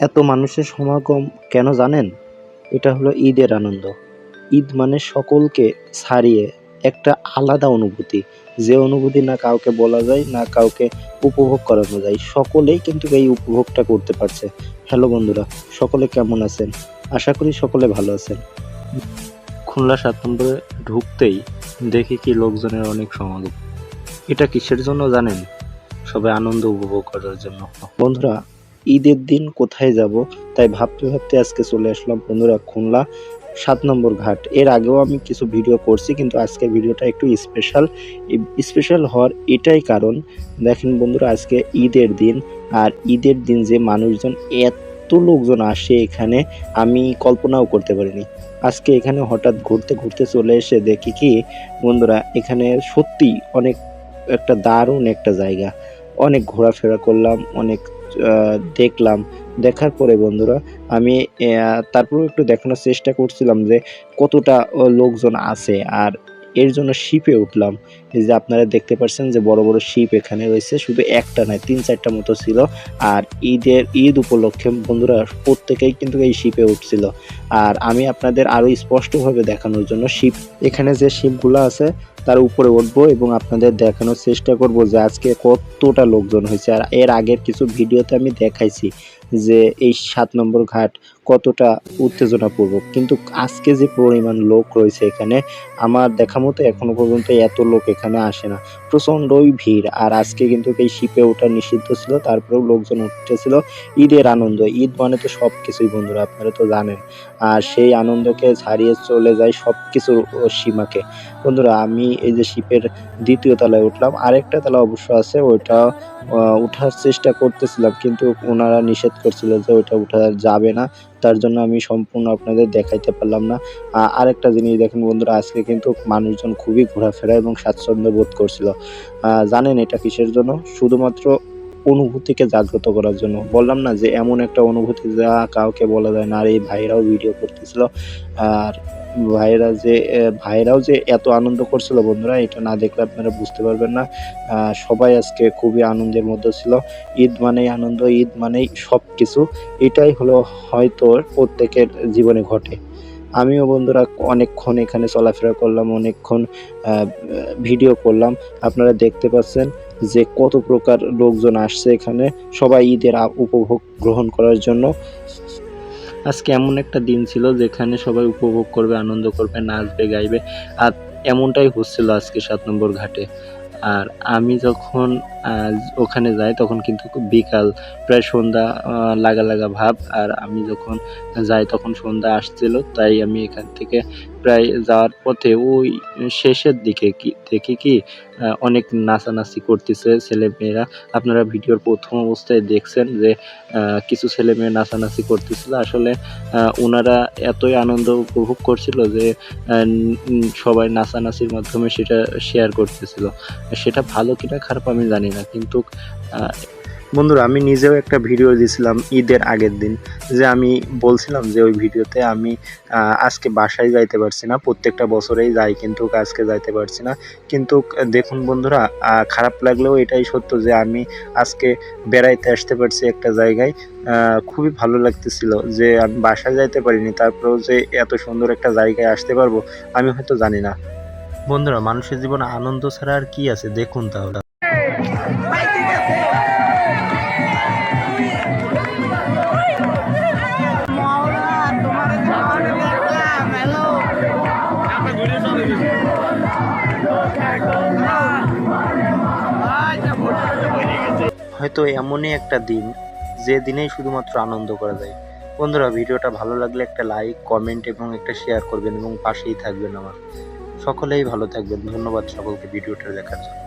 এত মানুষের সমাগম কেন জানেন? এটা হলো ঈদের আনন্দ। ঈদ মানে সকলকে ছাড়িয়ে একটা আলাদা অনুভূতি। যে অনুভূতি না কাউকে বলা যায়, না কাউকে উপভোগ করানো যায়। সকলেই কিন্তু এই উপভোগটা করতে পারছে। হ্যালো বন্ধুরা, সকলে কেমন আছেন? আশা করি সকলে ভালো আছেন। খুলনা সাত নম্বরে ঢুকতেই দেখি কি লোকজনের অনেক সমাগম। এটা কিসের জন্য জানেন? সবাই আনন্দ উপভোগ করার জন্য। বন্ধুরা, ঈদের দিন কোথায় যাব? তাই ভাবতে ভাবতে আজকে চলে আসলাম বন্ধুরা খুলনা, সাত নম্বর ঘাট। এর আগেও আমি কিছু ভিডিও করছি, কিন্তু আজকে ভিডিওটা একটু স্পেশাল স্পেশাল হওয়ার এটাই কারণ, দেখেন বন্ধুরা আজকে ঈদের দিন, আর ঈদের দিন যে মানুষজন, এত লোকজন আসে এখানে, আমি কল্পনাও করতে পারিনি। আজকে এখানে হঠাৎ ঘুরতে ঘুরতে চলে এসে দেখি কি, বন্ধুরা এখানে সত্যি অনেক একটা দারুণ একটা জায়গা। অনেক ঘোরাফেরা করলাম, অনেক দেখলাম। দেখার পরে বন্ধুরা, আমি তারপরেও একটু দেখানোর চেষ্টা করছিলাম যে কতটা লোকজন আছে। আর এর জন্য শিপে উঠলাম। এই যে আপনারা দেখতে পাচ্ছেন যে বড় বড় শিপ এখানে রয়েছে, শুধু একটা নয়, তিন চারটা মতো ছিল। আর ঈদের, ঈদ উপলক্ষে বন্ধুরা প্রত্যেকেই কিন্তু এই শিপে উঠছিল। আর আমি আপনাদের আরও স্পষ্টভাবে দেখানোর জন্য শিপ, এখানে যে শিপগুলো আছে, তার উপরে উঠবো এবং আপনাদের দেখানোর চেষ্টা করব যে আজকে কতটা লোকজন হয়েছে। আর এর আগের কিছু ভিডিওতে আমি দেখাইছি যে এই সাত নম্বর ঘাট কতটা উত্তেজনাপূর্বক। কিন্তু আজকে যে পরিমাণ লোক রয়েছে এখানে, আমার দেখা মতো এখনও পর্যন্ত এত লোক এখানে আসে না। প্রচণ্ডই ভিড়। আর আজকে কিন্তু এই শিপে ওঠা নিষিদ্ধ ছিল, তারপরেও লোকজন উঠতেছিল। ঈদের আনন্দ। ঈদ মানে তো সব কিছুই বন্ধুরা, আপনারা তো জানেন। আর সেই আনন্দকে ছাড়িয়ে চলে যায় সব কিছুর সীমাকে। বন্ধুরা, আমি এই যে শিপের দ্বিতীয় তলায় উঠলাম, আরেকটা তলা অবশ্য আছে, ওইটা উঠার চেষ্টা করতেছিলাম, কিন্তু ওনারা নিষেধ করছিল যে ওইটা উঠা যাবে না। তার জন্য আমি সম্পূর্ণ আপনাদের দেখাইতে পারলাম না। আরেকটা জিনিস দেখেন বন্ধুরা, আজকে কিন্তু মানুষজন খুবই ঘোরাফেরা এবং স্বাচ্ছন্দ্য বোধ করছিল। জানেন এটা কিসের জন্য? শুধুমাত্র অনুভূতিকে জাগ্রত করার জন্য। বললাম না যে এমন একটা অনুভূতি যা কাউকে বলা যায় না, আর এই ভাইরাও ভিডিও করতেছিল। আর ভাইরা যে ভাইরাও যে এত আনন্দ করছিল বন্ধুরা, এটা না দেখলে আপনারা বুঝতে পারবেন না। সবাই আজকে খুবই আনন্দের মধ্যে ছিল। ঈদ মানেই আনন্দ, ঈদ মানেই সব কিছু এটাই হলো হয়তো প্রত্যেকের জীবনে ঘটে। আমিও বন্ধুরা অনেকক্ষণ এখানে চলাফেরা করলাম, অনেকক্ষণ ভিডিও করলাম। আপনারা দেখতে পাচ্ছেন যে কত প্রকার লোকজন আসছে এখানে, সবাই ঈদের উপভোগ গ্রহণ করার জন্য। আজকে এমন একটা দিন ছিল যেখানে সবাই উপভোগ করবে, আনন্দ করবে, নাচবে, গাইবে। আর এমনটাই হচ্ছিল আজকে সাত নম্বর ঘাটে। আর আমি যখন ওখানে যাই, তখন কিন্তু বিকাল, প্রায় সন্ধ্যা লাগা লাগা ভাব। আর আমি যখন যাই, তখন সন্ধ্যা আসছিল, তাই আমি এখান থেকে প্রায় যাওয়ার পথে ওই শেষের দিকে কি দেখি কি অনেক নাচানাচি করতেছে ছেলেমেয়েরা। আপনারা ভিডিওর প্রথম অবস্থায় দেখছেন যে কিছু ছেলেমেয়ে নাচানাচি করতেছিল। আসলে ওনারা এতই আনন্দ উপভোগ করছিল যে সবাই নাচানাচির মাধ্যমে সেটা শেয়ার করতেছিল। সেটা ভালো কিনা খারাপ আমি জানি না। কিন্তু বন্ধুরা, আমি নিজেও একটা ভিডিও দিয়েছিলাম ঈদের আগের দিন, যে আমি বলছিলাম যে ওই ভিডিওতে আমি আজকে বাসায় যাইতে পারছি না, প্রত্যেকটা বছরেই যাই কিন্তু আজকে যাইতে পারছি না। কিন্তু দেখুন বন্ধুরা খারাপ লাগলেও এটাই সত্য যে আমি আজকে বেড়াইতে আসতে পারছি একটা জায়গায়। খুবই ভালো লাগতেছিল যে আমি বাসায় যাইতে পারিনি, তারপরেও যে এত সুন্দর একটা জায়গায় আসতে পারব, আমি হয়তো জানি না। বন্ধুরা, মানুষের জীবনে আনন্দ ছাড়া আর কি আছে? দেখুন তাহলে। হয়তো এমনই একটা দিন যে দিনেই শুধুমাত্র আনন্দ করা যায়। বন্ধুরা, ভিডিওটা ভালো লাগলে একটা লাইক কমেন্ট এবং একটা শেয়ার করবেন এবং পাশেই থাকবেন আমার। সকলেই ভালো থাকবেন। ধন্যবাদ সকলকে ভিডিওটা দেখার জন্য।